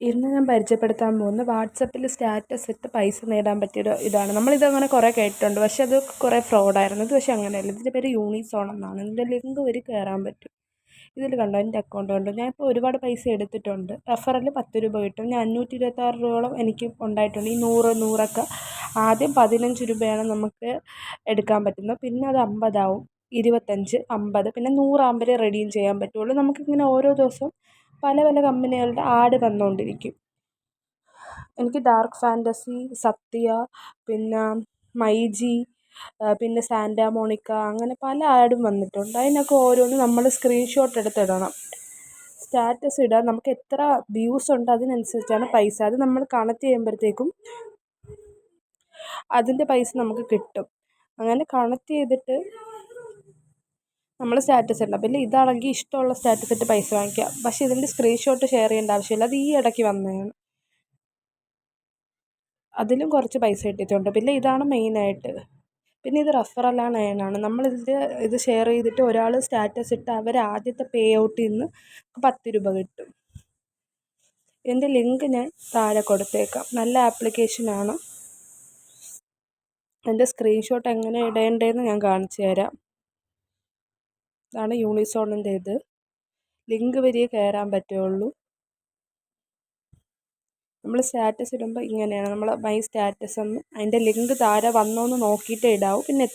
ഇന്ന് ഞാൻ പരിചയപ്പെടുത്താൻ പോകുന്ന. വാട്സപ്പിൽ സ്റ്റാറ്റസ് ഇട്ട് പൈസ നേടാൻ പറ്റിയൊരു ഇതാണ്. നമ്മളിത് അങ്ങനെ കുറേ കേട്ടിട്ടുണ്ട്. പക്ഷെ അത് കുറേ ഫ്രോഡായിരുന്നു. ഇത് പക്ഷേ അങ്ങനെയല്ല. ഇതിന്റെ പേര് യൂണിസോൺ എന്നാണ്. ഇതിന്റെ ലിങ്ക് വരി കയറാൻ പറ്റും. ഇതിൽ കണ്ടോ? എന്റെ അക്കൗണ്ട് കണ്ടോ? ഇപ്പോൾ ഒരുപാട് പൈസ എടുത്തിട്ടുണ്ട്. റെഫറിൽ പത്ത് രൂപ കിട്ടും. ഞാൻ അഞ്ഞൂറ്റി ഇരുപത്താറ് രൂപയോളം എനിക്ക് ഉണ്ടായിട്ടുണ്ട്. ഈ നൂറ് നൂറൊക്കെ ആദ്യം പതിനഞ്ച് രൂപയാണ് നമുക്ക് എടുക്കാൻ പറ്റുന്നത്. പിന്നെ അത് അമ്പതാവും. ഇരുപത്തഞ്ച് അമ്പത്. പിന്നെ നൂറാകുമ്പോഴേ റെഡിയും ചെയ്യാൻ പറ്റുള്ളൂ. നമുക്കിങ്ങനെ ഓരോ ദിവസവും പല പല കമ്പനികളുടെ ആഡ് വന്നുകൊണ്ടിരിക്കും എനിക്ക് ഡാർക്ക് ഫാന്റസി സത്യ പിന്നെ മൈജി പിന്നെ സാന്റാ മോണിക്ക അങ്ങനെ പല ആഡും വന്നിട്ടുണ്ട്. അതിനൊക്കെ ഓരോന്നും നമ്മൾ സ്ക്രീൻഷോട്ട് എടുത്തിടണം. സ്റ്റാറ്റസ് ഇടുക നമുക്ക് എത്ര വ്യൂസ് ഉണ്ട് അതിനനുസരിച്ചാണ് പൈസ. അത് നമ്മൾ കണക്ട് ചെയ്യുമ്പോഴത്തേക്കും അതിന്റെ പൈസ നമുക്ക് കിട്ടും. അങ്ങനെ കണക്ട് ചെയ്തിട്ട് നമ്മൾ സ്റ്റാറ്റസ് ഇടണം. പിന്നെ ഇതാണെങ്കിൽ ഇഷ്ടമുള്ള സ്റ്റാറ്റസ് ഇട്ട് പൈസ വാങ്ങിക്കാം. പക്ഷേ ഇതിന്റെ സ്ക്രീൻഷോട്ട് ഷെയർ ചെയ്യേണ്ട ആവശ്യമില്ല. അത് ഈ ഇടയ്ക്ക് വന്നതാണ് അതിലും കുറച്ച് പൈസ കിട്ടിയിട്ടുണ്ട്. പിന്നെ ഇതാണ് മെയിനായിട്ട് പിന്നെ ഇത് റെഫറലാണ് ആൻഡ് ഏൺ ആണ്. നമ്മളിത് ഇത് ഷെയർ ചെയ്തിട്ട് ഒരാൾ സ്റ്റാറ്റസ് ഇട്ട് അവർ ആദ്യത്തെ പേ ഔട്ടിൽ നിന്ന് പത്ത് രൂപ കിട്ടും. ഇതിന്റെ ലിങ്ക് ഞാൻ താഴെ കൊടുത്തേക്കാം. നല്ല ആപ്ലിക്കേഷനാണ് എന്റെ സ്ക്രീൻഷോട്ട് എങ്ങനെ ഇടേണ്ടതെന്ന് ഞാൻ കാണിച്ചു തരാം. ഇതാണ് യൂണിസോണിന്റെ ഇത് ലിങ്ക് വഴിയേ കയറാൻ പറ്റുള്ളൂ. നമ്മൾ സ്റ്റാറ്റസ് ഇടുമ്പോൾ ഇങ്ങനെയാണ്. നമ്മൾ മൈ സ്റ്റാറ്റസ് എന്ന് അതിന്റെ ലിങ്ക് താഴെ വന്നോ എന്ന് നോക്കിയിട്ടേ ഇടാവൂ. പിന്നെ